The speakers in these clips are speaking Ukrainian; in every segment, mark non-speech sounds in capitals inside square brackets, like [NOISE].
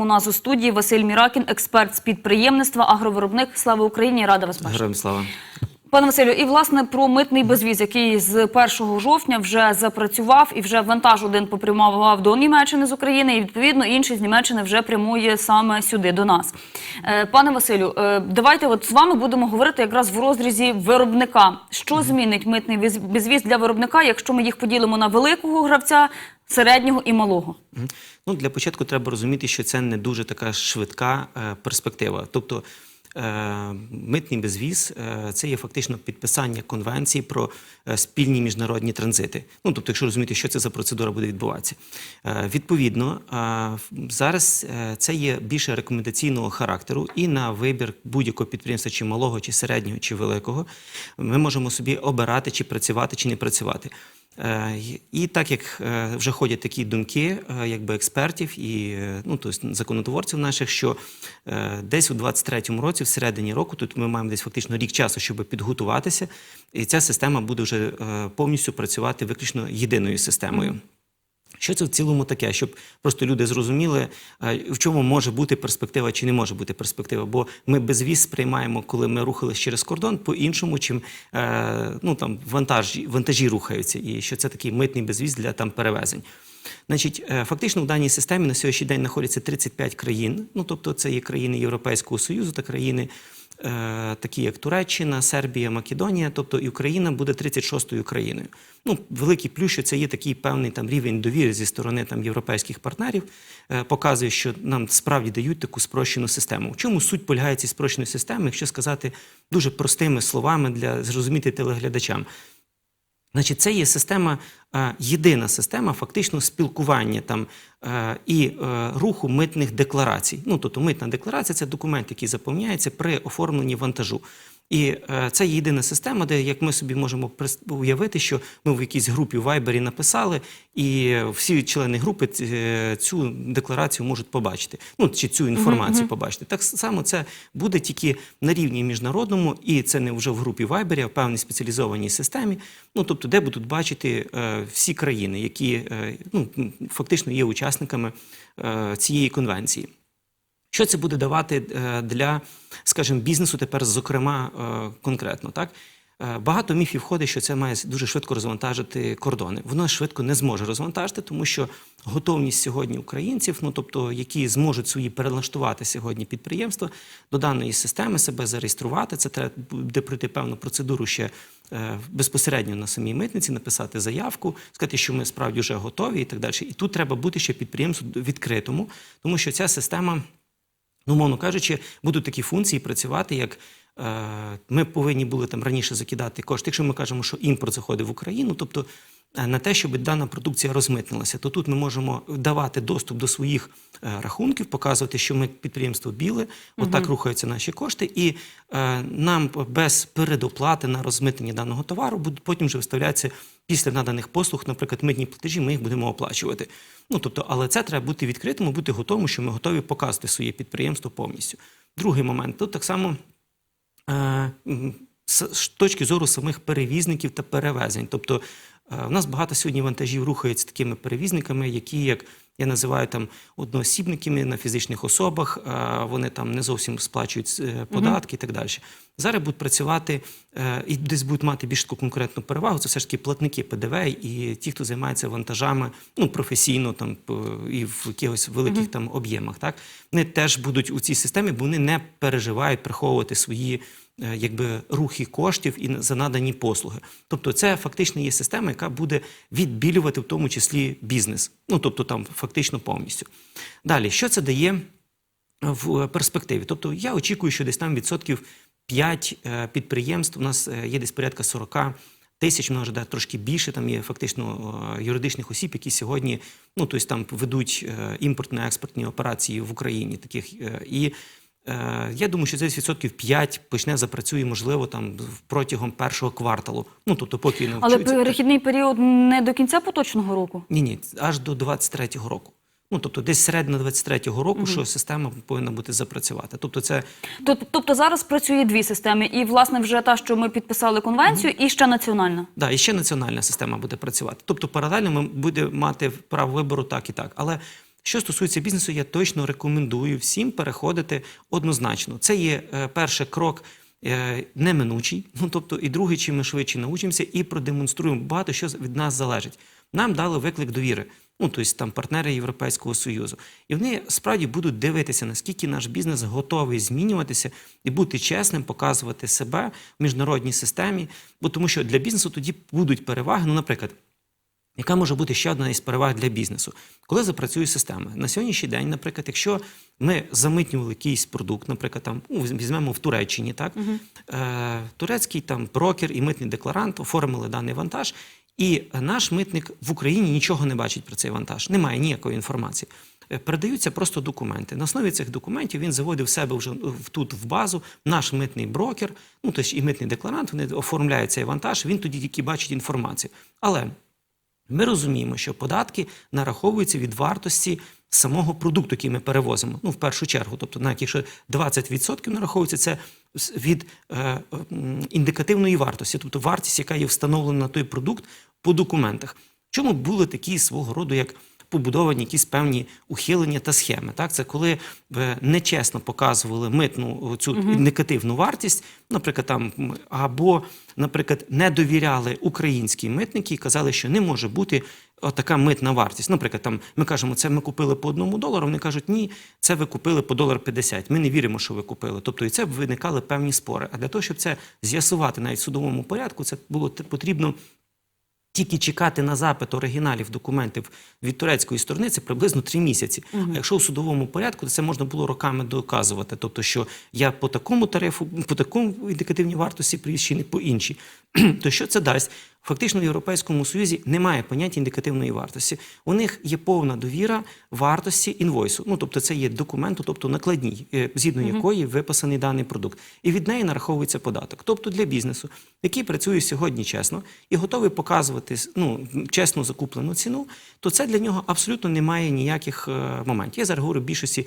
У нас у студії Василь Міракін, експерт з підприємництва, агровиробник. Слава Україні! Рада вас бачити. Героям слава. Пане Василю, і власне про митний безвіз, який з 1 жовтня вже запрацював і вже вантаж один попрямував до Німеччини з України, і відповідно інший з Німеччини вже прямує саме сюди до нас. Е, Пане Василю, е, давайте от з вами будемо говорити якраз в розрізі виробника. Що змінить митний віз- безвіз для виробника, якщо ми їх поділимо на великого гравця, середнього і малого? Ну, для початку треба розуміти, що це не дуже така швидка е, перспектива. Тобто е, митний безвіз е, це є фактично підписання конвенції про спільні міжнародні транзити. Ну, тобто, якщо розуміти, що це за процедура буде відбуватися. Відповідно, зараз це є більше рекомендаційного характеру, і на вибір будь-якого підприємства, чи малого, чи середнього, чи великого, ми можемо собі обирати, чи працювати, чи не працювати. Е, І так як е, вже ходять такі думки, е, якби експертів і ну, тобто законотворців наших, що десь у 23-му році, в середині року, тут ми маємо десь фактично рік часу, щоб підготуватися, і ця система буде вже повністю працювати виключно єдиною системою. Що це в цілому таке, щоб просто люди зрозуміли, е, в чому може бути перспектива чи не може бути перспектива. Бо ми безвіз сприймаємо, коли ми рухались через кордон, по-іншому, чим е, ну, там, вантажі, вантажі рухаються, і що це такий митний безвіз для там, перевезень. Значить, е, фактично в даній системі на сьогоднішній день знаходяться 35 країн. Ну, тобто, це є країни Європейського Союзу та країни, такі як Туреччина, Сербія, Македонія. Тобто і Україна буде 36-ю країною. Ну, великий плюс, що це є такий певний там рівень довіри зі сторони там європейських партнерів, е, показує, що нам справді дають таку спрощену систему. В чому суть полягає цієї спрощеної системи, якщо сказати дуже простими словами для зрозуміти телеглядачам. Значить, це є система, е, єдина система фактично спілкування там е, і е, руху митних декларацій. Ну, тобто митна декларація це документ, який заповняється при оформленні вантажу. І е, це є єдина система, де як ми собі можемо уявити, що ми в якійсь групі в Вайбері написали, і всі члени групи е, цю декларацію можуть побачити. Ну чи цю інформацію побачити. Так само це буде тільки на рівні міжнародному, і це не вже в групі Вайбері, а в певній спеціалізованій системі. Ну тобто, де будуть бачити е, всі країни, які ну фактично є учасниками цієї конвенції. Що це буде давати е, для, скажімо, бізнесу тепер, зокрема, е, конкретно, так? Е, Багато міфів входить, що це має дуже швидко розвантажити кордони. Воно швидко не зможе розвантажити, тому що готовність сьогодні українців, ну тобто, які зможуть свої перелаштувати сьогодні підприємства до даної системи, себе зареєструвати. Це треба буде пройти певну процедуру ще безпосередньо на самій митниці, написати заявку, сказати, що ми справді вже готові і так далі. І тут треба бути ще підприємству відкритому, тому що ця система. Ну, мовно кажучи, будуть такі функції працювати, як е, ми повинні були там раніше закидати кошти. Якщо ми кажемо, що імпорт заходить в Україну, тобто на те, щоб дана продукція розмитнилася, то тут ми можемо давати доступ до своїх е, рахунків, показувати, що ми підприємство біле, отак рухаються наші кошти, і е, нам без передоплати на розмитнення даного товару будуть потім вже виставлятися після наданих послуг, наприклад, митні платежі, ми їх будемо оплачувати. Ну тобто, але це треба бути відкритим, бути готовим, що ми готові показати своє підприємство повністю. Другий момент тут так само е, з точки зору самих перевізників та перевезень. Тобто, е, у нас багато сьогодні вантажів рухаються такими перевізниками, які як. Я називаю там одноосібниками на фізичних особах, е, вони там не зовсім сплачують е, податки і так далі. Зараз будуть працювати е, і десь будуть мати більш таку конкурентну перевагу. Це все ж таки платники ПДВ і ті, хто займається вантажами ну, професійно там і в якихось великих там об'ємах. Так вони теж будуть у цій системі, бо вони не переживають приховувати свої е, якби рухи коштів і за надані послуги. Тобто, це фактично є система, яка буде відбілювати в тому числі бізнес. Ну тобто, там фактично повністю. Далі, що це дає? в перспективі. Тобто я очікую, що десь там відсотків 5 е, підприємств. У нас е, є десь порядка 40 тисяч, може да, трошки більше. Там є фактично е, юридичних осіб, які сьогодні ну, тобто, там ведуть е, імпортно-експортні операції в Україні. Таких е, і е, я думаю, що десь відсотків 5 почне запрацює, можливо, там протягом першого кварталу. Ну тобто, поки не Але перехідний період не до кінця поточного року. Ні, ні, аж до 23-го року. Ну тобто, десь середина 23-го року, що система повинна бути запрацювати. Тобто, це Тоб- Тобто зараз працює дві системи, і власне вже та, що ми підписали конвенцію, і ще національна. Да, і ще національна система буде працювати. Тобто паралельно ми будемо мати право вибору так і так. Але Що стосується бізнесу, я точно рекомендую всім переходити однозначно. Це є е, перший крок. е, Неминучий, ну тобто, і другий, чим ми швидше научимося і продемонструємо багато, що від нас залежить. Нам дали виклик довіри, ну тобто там партнери Європейського союзу, і вони справді будуть дивитися, наскільки наш бізнес готовий змінюватися і бути чесним, показувати себе в міжнародній системі. Бо тому, що для бізнесу тоді будуть переваги. Ну, наприклад, яка може бути ще одна із переваг для бізнесу, коли запрацює система на сьогоднішній день, наприклад, якщо ми замитнювали якийсь продукт, наприклад, там ну, візьмемо в Туреччині, так е, турецький там брокер і митний декларант оформили даний вантаж, і наш митник в Україні нічого не бачить про цей вантаж, немає ніякої інформації. Е, Передаються просто документи. На основі цих документів він заводив себе вже в- тут в базу наш митний брокер, ну тобто і митний декларант. Вони оформляють цей вантаж. Він тоді тільки бачить інформацію. Але ми розуміємо, що податки нараховуються від вартості самого продукту, який ми перевозимо. Ну, в першу чергу, тобто, навіть якщо 20% нараховується, це від е, м, індикативної вартості, тобто вартість, яка є встановлена на той продукт по документах. Чому були такі свого роду, як побудовані якісь певні ухилення та схеми. Так, це коли е, нечесно показували митну цю індикативну вартість, наприклад, там або, наприклад, не довіряли українські митники і казали, що не може бути така митна вартість. Наприклад, там ми кажемо, це ми купили по одному долару. Вони кажуть, ні, це ви купили по долар 50. Ми не віримо, що ви купили. Тобто, і це виникали певні спори. А для того, щоб це з'ясувати навіть в судовому порядку, це було потрібно тільки чекати на запит оригіналів документів від турецької сторони це приблизно три місяці. А якщо у судовому порядку, то це можна було роками доказувати. Тобто, що я по такому тарифу, по такому індикативній вартості приїзд чи не по іншій. [CLEARS THROAT] то що це дасть? Фактично в Європейському Союзі немає поняття індикативної вартості. У них є повна довіра вартості інвойсу. Ну тобто, це є документу, тобто накладній, е, згідно якої виписаний даний продукт, і від неї нараховується податок. Тобто для бізнесу, який працює сьогодні чесно і готовий показувати ну, чесну закуплену ціну, то це для нього абсолютно немає ніяких е, моментів. Я зараз говорю більшості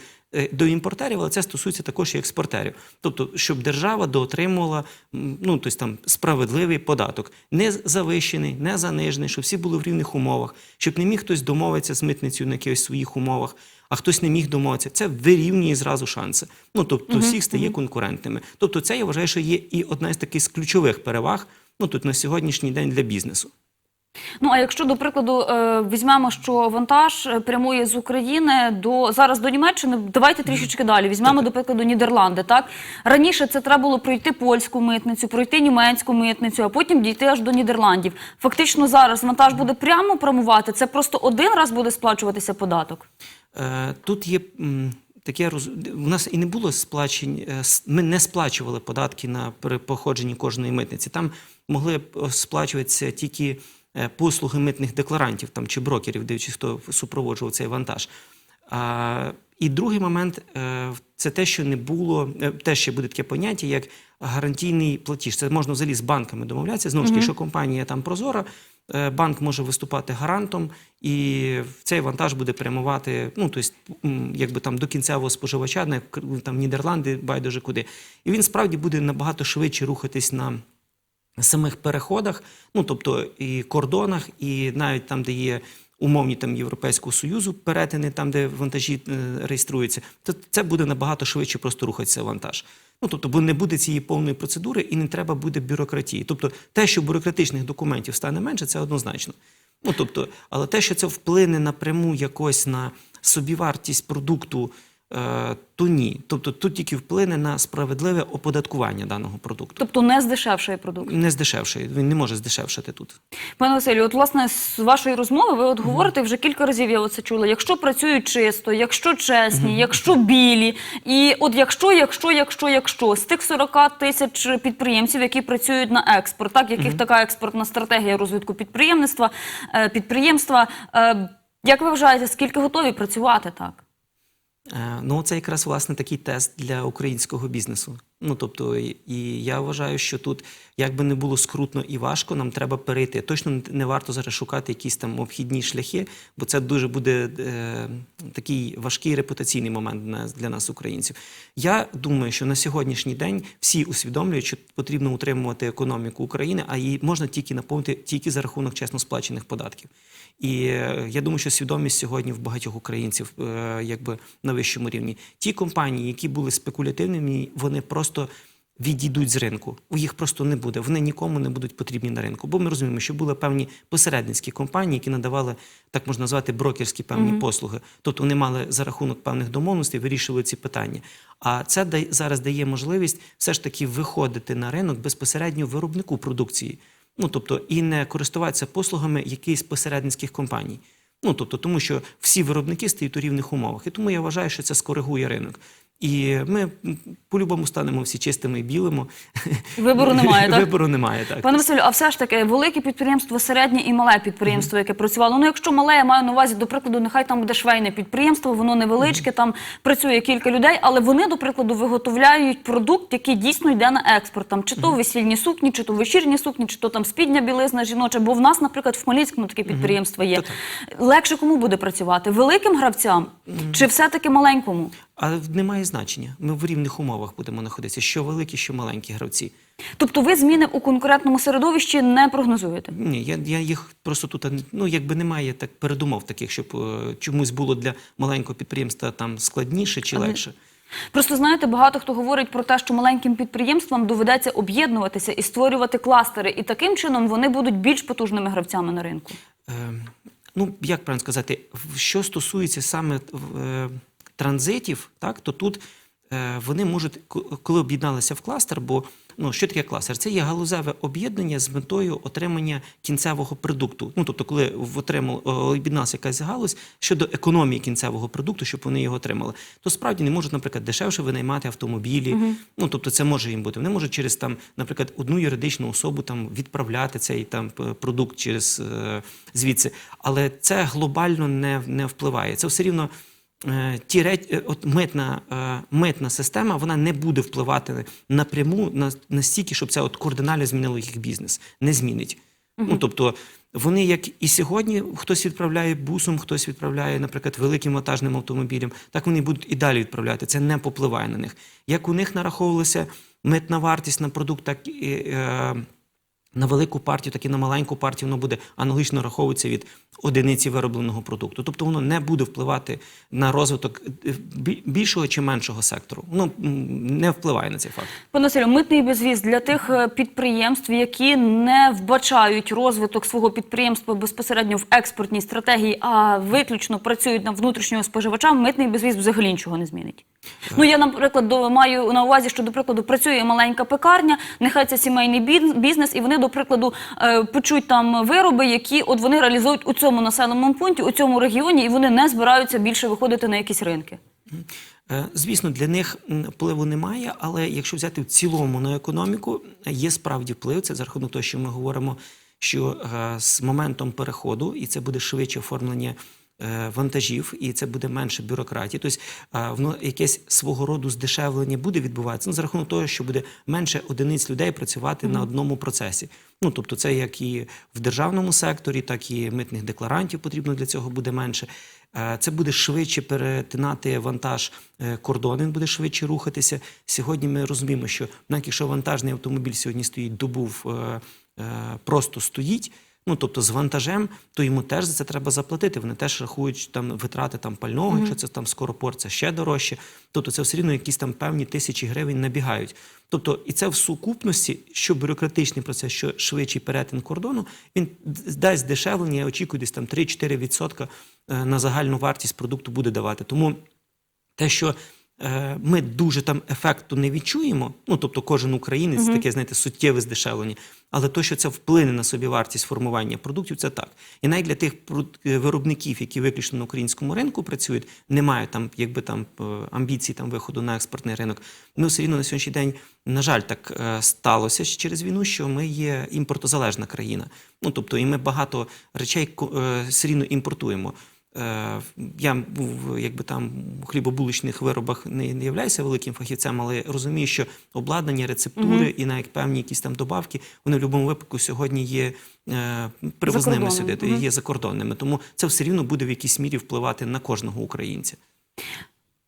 до імпортерів, але це стосується також і експортерів. Тобто, щоб держава доотримувала ну, тобто, там, справедливий податок, не завищений, не занижений, щоб всі були в рівних умовах, щоб не міг хтось домовитися з митницею на якихось своїх умовах. А хтось не міг домовитися, це вирівнює зразу шанси. Ну тобто всіх стає конкурентними. Тобто, це я вважаю, що є і одна з таких з ключових переваг ну тут на сьогоднішній день для бізнесу. Ну а якщо до прикладу е, візьмемо, що вантаж е, прямує з України до зараз до Німеччини, давайте трішечки далі. Візьмемо до прикладу Нідерланди. Так раніше це треба було пройти польську митницю, пройти німецьку митницю, а потім дійти аж до Нідерландів. Фактично зараз вантаж буде прямо прямувати. Це просто один раз буде сплачуватися податок. Е, Тут є таке роз... У нас і не було сплачень, ми не сплачували податки на при походженні кожної митниці. Там могли сплачуватися тільки послуги митних декларантів там, чи брокерів, дивлячись, хто супроводжував цей вантаж. А, і другий момент е, це те, що не було, е, теж ще буде таке поняття, як гарантійний платіж. Це можна взагалі з банками домовлятися. Знову ж таки, якщо компанія там прозора, е, банк може виступати гарантом, і цей вантаж буде прямувати, ну тобто, якби там до кінцевого споживача, на к- там Нідерланди, байдуже куди. І він справді буде набагато швидше рухатись на самих переходах, ну тобто і кордонах, і навіть там, де є умовні там Європейського Союзу перетини, там, де вантажі е, реєструються, то це буде набагато швидше просто рухатися вантаж. Ну тобто, бо не буде цієї повної процедури і не треба буде бюрократії. Тобто, те, що бюрократичних документів стане менше, це однозначно. Ну тобто, але те, що це вплине напряму якось на собівартість продукту, то ні. Тобто тут тільки вплине на справедливе оподаткування даного продукту. Тобто не здешевшає продукт. Не здешевшає, він не може здешевшати тут. Пане Василю, от власне з вашої розмови ви от говорите вже кілька разів. Я оце чула. Якщо працюють чисто, якщо чесні, якщо білі, і от якщо, якщо, якщо, якщо з тих 40 тисяч підприємців, які працюють на експорт, так яких така експортна стратегія розвитку підприємництва, е, підприємства. е, Як ви вважаєте, скільки готові працювати так? Е, Ну, це якраз власне такий тест для українського бізнесу. Ну тобто, і- я вважаю, що тут, як би не було скрутно і важко, нам треба перейти. Точно не варто зараз шукати якісь там обхідні шляхи, бо це дуже буде е, такий важкий репутаційний момент для нас- для нас, українців. Я думаю, що на сьогоднішній день всі усвідомлюють, що потрібно утримувати економіку України, а її можна тільки наповнити тільки за рахунок чесно сплачених податків. І е, я думаю, що свідомість сьогодні в багатьох українців е, якби на вищому рівні. Ті компанії, які були спекулятивними, вони просто відійдуть з ринку. У їх просто не буде. Вони нікому не будуть потрібні на ринку. Бо ми розуміємо, що були певні посередницькі компанії, які надавали так можна назвати брокерські певні послуги. Тобто вони мали за рахунок певних домовленостей вирішували ці питання. А це зараз дає можливість все ж таки виходити на ринок безпосередньо виробнику продукції. Ну тобто і не користуватися послугами якихось посередницьких компаній. Ну тобто, тому що всі виробники стають у рівних умовах. І тому я вважаю, що це скоригує ринок. І ми по-любому станемо всі чистими і білими. Вибору [LAUGHS] немає, так? Вибору немає, так. Пане Василю, а все ж таки велике підприємство, середнє і мале підприємство, яке працювало. Ну, якщо мале, я маю на увазі, до прикладу, нехай там буде швейне підприємство, воно невеличке, там працює кілька людей, але вони, до прикладу, виготовляють продукт, який дійсно йде на експорт. Там чи то весільні сукні, чи то вечірні сукні, чи то там спідня білизна жіноча. Бо в нас, наприклад, в Хмельницькому таке підприємство є. Легше кому буде працювати? Великим гравцям чи все-таки маленькому? А немає значення. Ми в рівних умовах будемо знаходитися, що великі, що маленькі гравці. Тобто ви зміни у конкурентному середовищі не прогнозуєте? Ні, я, я їх просто тут ну якби немає так передумов таких, щоб е, чомусь було для маленького підприємства там складніше чи Але- легше. Просто знаєте, багато хто говорить про те, що маленьким підприємствам доведеться об'єднуватися і створювати кластери, і таким чином вони будуть більш потужними гравцями на ринку. Е, ну, як правильно сказати, що стосується саме е, транзитів, так, то тут е, вони можуть, коли об'єдналися в кластер, бо ну, що таке кластер? Це є галузеве об'єднання з метою отримання кінцевого продукту. Ну, тобто, коли е, об'єдналася якась галузь щодо економії кінцевого продукту, щоб вони його отримали, то справді не можуть, наприклад, дешевше винаймати автомобілі. Ну, тобто, це може їм бути. Вони можуть через там, наприклад, одну юридичну особу там відправляти цей там продукт через е, звідси. Але це глобально не, не впливає. Це все рівно. Е, Ті реч... е, от митна, е, митна система вона не буде впливати напряму на настільки, щоб це от кардинально змінило їх бізнес. Не змінить. Ну тобто вони, як і сьогодні, хтось відправляє бусом, хтось відправляє, наприклад, великим вантажним автомобілем, так вони будуть і далі відправляти. Це не попливає на них. Як у них нараховувалася митна вартість на продукт, так і. Е, на велику партію, так і на маленьку партію воно буде аналогічно раховуватися від одиниці виробленого продукту. Тобто воно не буде впливати на розвиток е, більшого чи меншого сектору. Воно не впливає на цей факт. Пане Василю, митний безвіз для тих е, підприємств, які не вбачають розвиток свого підприємства безпосередньо в експортній стратегії, а виключно працюють на внутрішнього споживача, митний безвіз взагалі нічого не змінить. Ну я, наприклад, маю на увазі, що, до прикладу, працює маленька пекарня, нехай це сімейний бізнес, і вони, до прикладу, е, почуть там вироби, які от вони реалізують у цьому населеному пункті, у цьому регіоні, і вони не збираються більше виходити на якісь ринки. Е, Звісно, для них впливу немає, але якщо взяти в цілому на економіку, є справді вплив. Це за рахунок того, що ми говоримо, що е, з моментом переходу, і це буде швидше оформлення вантажів, і це буде менше бюрократії. Тобто е, воно якесь свого роду здешевлення буде відбуватися ну, за рахунок того, що буде менше одиниць людей працювати на одному процесі. Ну тобто, це як і в державному секторі, так і митних декларантів потрібно для цього буде менше. Е, Це буде швидше перетинати вантаж е, кордон, він буде швидше рухатися. Сьогодні ми розуміємо, що навіть якщо вантажний автомобіль сьогодні стоїть добу е, е, просто стоїть. Ну, тобто з вантажем, то йому теж за це треба заплатити. Вони теж рахують там витрати там пального, якщо це там скоропорт, це ще дорожче. Тобто це все рівно якісь там певні тисячі гривень набігають. Тобто, і це в сукупності, що бюрократичний процес, що швидший перетин кордону, він дасть дешевлення, я очікую, десь там 3-4% е, на загальну вартість продукту буде давати. Тому те, що ми дуже там ефекту не відчуємо, ну тобто кожен українець таке, знаєте, суттєве здешевлення, але то, що це вплине на собівартість формування продуктів, це так. І навіть для тих е, виробників, які виключно на українському ринку працюють, не мають там, якби там е, амбіцій там виходу на експортний ринок. Ми все рівно на сьогоднішній день, на жаль, так е, сталося через війну, що ми є імпортозалежна країна. Ну тобто, і ми багато речей е, все рівно імпортуємо. Е, Я був якби там у хлібобуличних виробах не, не являюся великим фахівцем, але розумію, що обладнання, рецептури і навіть певні якісь там добавки, вони в будь-якому випадку сьогодні є е, привозними сюди, угу. є закордонними. Тому це все рівно буде в якійсь мірі впливати на кожного українця.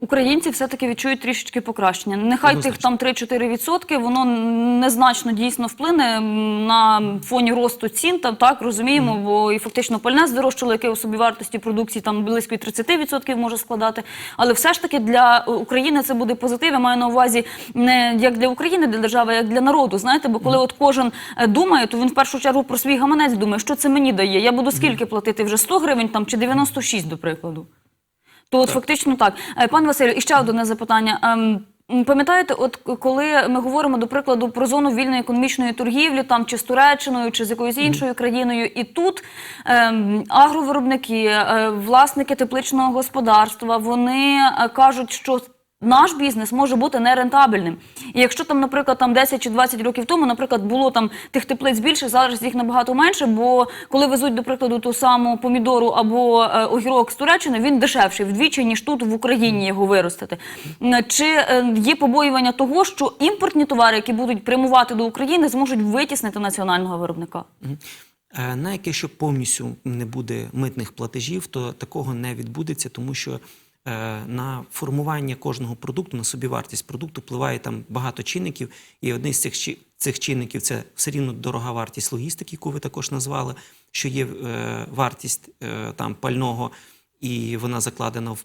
Українці все-таки відчують трішечки покращення. Нехай тих там 3-4 відсотки, воно незначно дійсно вплине на фоні росту цін. Там так розуміємо, бо і фактично пальне здорожчало, яке у собівартості продукції там близько і 30% може складати. Але все ж таки для України це буде позитив. Я маю на увазі не як для України, для держави, як для народу. Знаєте, бо коли от кожен е, думає, то він в першу чергу про свій гаманець думає, що це мені дає. Я буду скільки платити вже 100 гривень там чи 96, до прикладу. То от фактично так. Е, Пан Василю, і ще одне запитання. Ем, Пам'ятаєте, от коли ми говоримо, до прикладу, про зону вільної економічної торгівлі, там чи з Туреччиною, чи з якоюсь іншою країною, і тут ем, агровиробники, е, власники тепличного господарства, вони е, кажуть, що наш бізнес може бути нерентабельним. І якщо там, наприклад, там 10 чи 20 років тому, наприклад, було там тих теплиць більше, зараз їх набагато менше, бо коли везуть, до прикладу, ту саму помідору або е, огірок з Туреччини, він дешевший вдвічі, ніж тут в Україні його виростити. Чи е, є побоювання того, що імпортні товари, які будуть прямувати до України, зможуть витіснити національного виробника? Е, Навіть якщо повністю не буде митних платежів, то такого не відбудеться, тому що на формування кожного продукту, на собівартість продукту впливає там багато чинників, і одний з цих цих чинників це все рівно дорога вартість логістики, яку ви також назвали, що є е, вартість е, там пального. І вона закладена в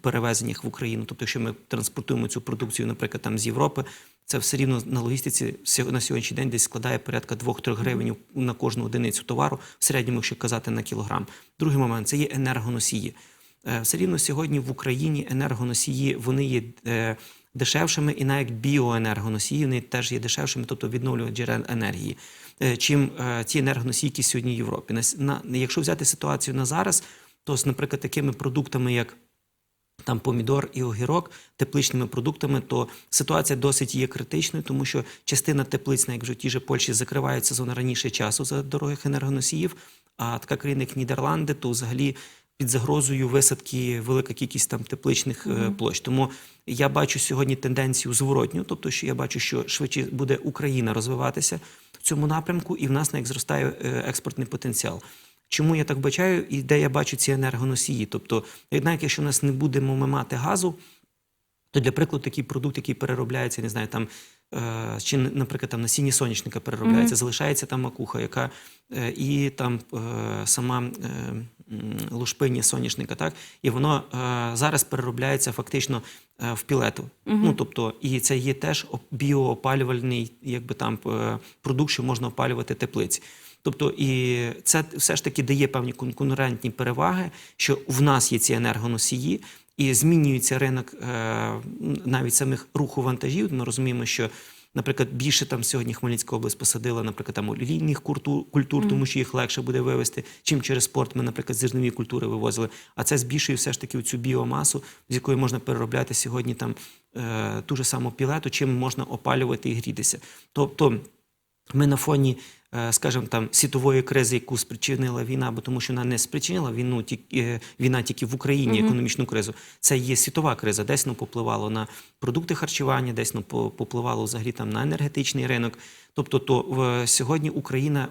перевезеннях в Україну. Тобто, якщо ми транспортуємо цю продукцію, наприклад, там з Європи, це все рівно на логістиці на сьогоднішній день десь складає порядка 2-3 гривень на кожну одиницю товару, в середньому, якщо казати на кілограм. Другий момент це є енергоносії. Е, Все рівно сьогодні в Україні енергоносії вони є е, дешевшими, і навіть біоенергоносії вони теж є дешевшими, тобто відновлювають джерел енергії, е, чим ті енергоносії, які сьогодні в Європі. На, якщо взяти ситуацію на зараз, то з, наприклад, такими продуктами, як там помідор і огірок тепличними продуктами, то ситуація досить є критичною, тому що частина теплиць, як вже в тій же Польщі, закривають сезон раніше часу за дорогих енергоносіїв. А така країна, як Нідерланди, то взагалі під загрозою висадки велика кількість там тепличних е, площ. Тому я бачу сьогодні тенденцію зворотню, тобто, що я бачу, що швидше буде Україна розвиватися в цьому напрямку, і в нас навіть зростає е, експортний потенціал. Чому я так бачаю і де я бачу ці енергоносії? Тобто, навіть якщо в нас не будемо ми мати газу, то для прикладу такий продукт, який переробляється, не знаю, там е, чи, наприклад, там насіння соняшника переробляється, залишається там макуха, яка і там сама лушпині соняшника, так і воно е, зараз переробляється фактично е, в пілету. Ну тобто, і це є теж біоопалювальний, якби там е, продукт, що можна опалювати теплиці. Тобто, і це все ж таки дає певні конкурентні переваги, що в нас є ці енергоносії, і змінюється ринок е, навіть самих руху вантажів. Ми розуміємо, що, наприклад, більше там сьогодні Хмельницька область посадила, наприклад, там олійних культур, культур тому що їх легше буде вивезти, чим через порт ми, наприклад, зернові культури вивозили. А це збільшує все ж таки цю біомасу, з якої можна переробляти сьогодні там е, ту ж саму пілету, чим можна опалювати і грітися. Тобто. Ми на фоні, скажімо, там світової кризи, яку спричинила війна, бо тому що вона не спричинила війну, тільки е, війна тільки в Україні, економічну кризу. Це є світова криза. Десь ну попливало на продукти харчування, десь ну попливало взагалі там на енергетичний ринок. Тобто, то в сьогодні Україна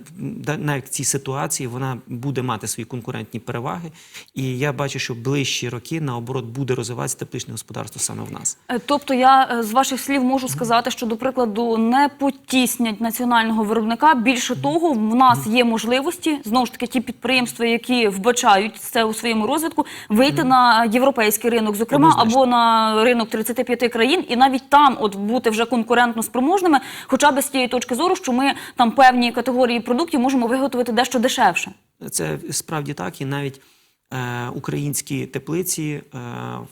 навіть в цій ситуації вона буде мати свої конкурентні переваги. І я бачу, що ближчі роки наоборот буде розвиватися тепличне господарство саме в нас. Е, Тобто я е, з ваших слів можу сказати, що, до прикладу, не потіснять національного виробника. Більше того, в нас є можливості знову ж таки ті підприємства, які вбачають це у своєму розвитку, вийти на європейський ринок, зокрема, або на ринок 35 країн, і навіть там от бути вже конкурентно спроможними, хоча б з тієї точки зору, що ми там певні категорії продуктів можемо виготовити дещо дешевше. Це справді так, і навіть е, українські теплиці е,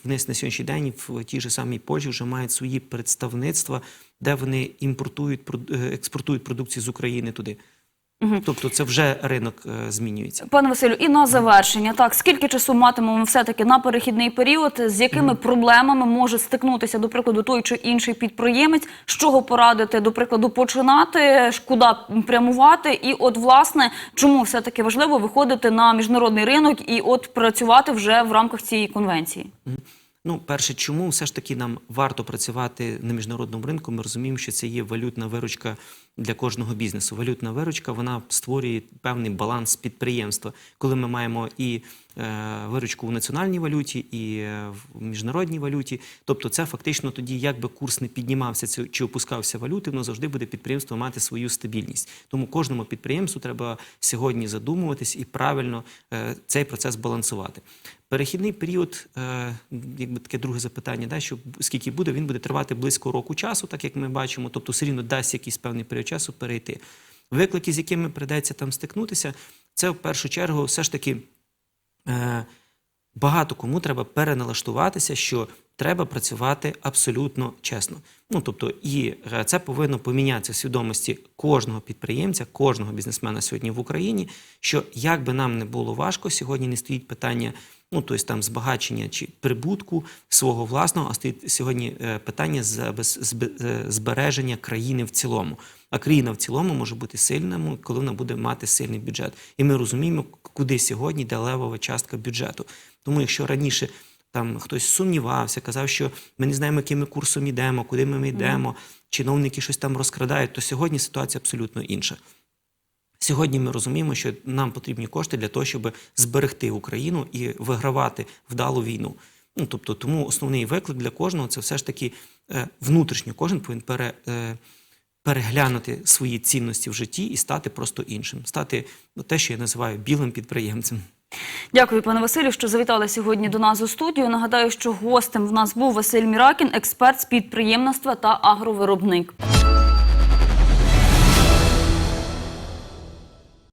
вниз на сьогоднішній день в тій же самій Польщі вже мають свої представництва, де вони імпортують е, експортують продукцію з України туди. Тобто це вже ринок е, змінюється. Пане Василю, і на завершення, так скільки часу матимемо все-таки на перехідний період, з якими проблемами може стикнутися, до прикладу, той чи інший підприємець, з чого порадити, до прикладу, починати, куди прямувати, і от власне чому все таки важливо виходити на міжнародний ринок і от працювати вже в рамках цієї конвенції. Ну, перше, чому? Все ж таки нам варто працювати на міжнародному ринку? Ми розуміємо, що це є валютна виручка для кожного бізнесу. Валютна виручка вона створює певний баланс підприємства, коли ми маємо і е, виручку в національній валюті, і е, в міжнародній валюті. Тобто, це фактично тоді, як би курс не піднімався чи опускався валюти, воно завжди буде підприємство мати свою стабільність. Тому кожному підприємству треба сьогодні задумуватись і правильно е, цей процес балансувати. Перехідний період, якби таке друге запитання, да, що скільки буде, він буде тривати близько року часу, так як ми бачимо, тобто все рівно дасть якийсь певний період часу перейти. Виклики, з якими придеться там стикнутися, це в першу чергу все ж таки е, багато кому треба переналаштуватися, що треба працювати абсолютно чесно. Ну тобто, і е, це повинно помінятися в свідомості кожного підприємця, кожного бізнесмена сьогодні в Україні. Що як би нам не було важко, сьогодні не стоїть питання. Ну, тобто там збагачення чи прибутку свого власного, а стоїть сьогодні е, питання е, збереження країни в цілому. А країна в цілому може бути сильною, коли вона буде мати сильний бюджет. І ми розуміємо, куди сьогодні йде левова частка бюджету. Тому якщо раніше там хтось сумнівався, казав, що ми не знаємо, яким ми курсом йдемо, куди ми йдемо, чиновники щось там розкрадають, то сьогодні ситуація абсолютно інша. Сьогодні ми розуміємо, що нам потрібні кошти для того, щоб зберегти Україну і вигравати вдалу війну. Ну тобто, тому основний виклик для кожного це все ж таки е, внутрішньо кожен повинен пере, е, переглянути свої цінності в житті і стати просто іншим, стати ну, те, що я називаю білим підприємцем. Дякую, пане Василю, що завітали сьогодні до нас у студію. Нагадаю, що гостем в нас був Василь Міракін, експерт з підприємництва та агровиробник.